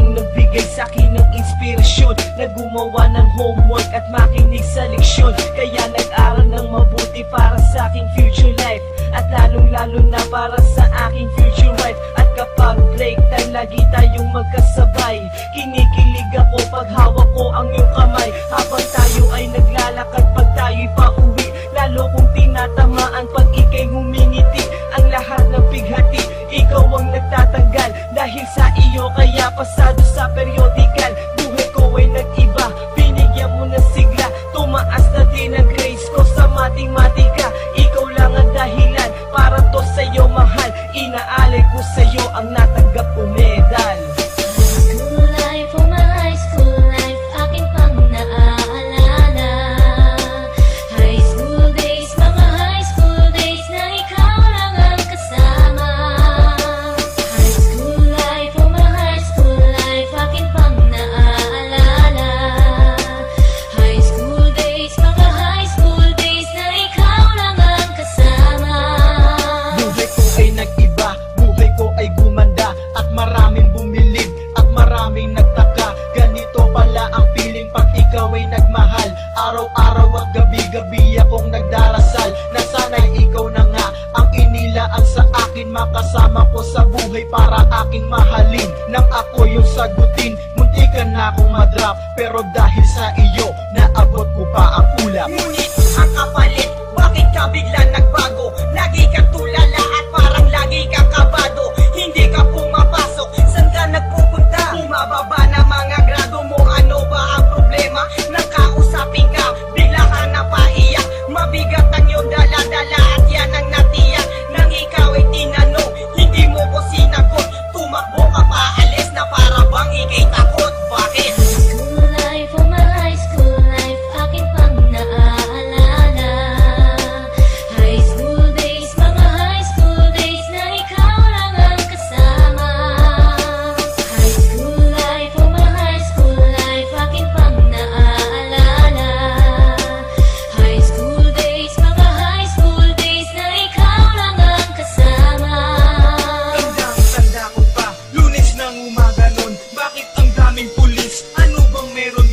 Laging nagbigay sa akin ng inspirasyon. Na gumawa ng homework at makinig sa leksyon. Kaya nag-aral ng mabuti para sa aking future life. At lalong-lalo na para sa aking future wife. At kapag break time lagi tayong magkasabay. Kinikilig ako pag hawak ko ang iyong kamay. Habang tayo ay naglalakad pag tayo'y pauwi Lalo kong tinatamaan pag ikay humingiti Ang lahat ng pighati, ikaw ang nagtatanggal. Dahil sa iyo ka passado saber eu Araw-araw at gabi-gabi akong nagdarasal. Na sana'y ikaw na nga ang inilaan sa akin Makasama ko sa buhay para aking mahalin. Nang ako yung sagutin, muntikan na akong madrop Pero dahil sa iyo, naabot ko pa ang ulap Ngunit ang kapalit, mga ganon Bakit ang daming pulis? Ano bang meron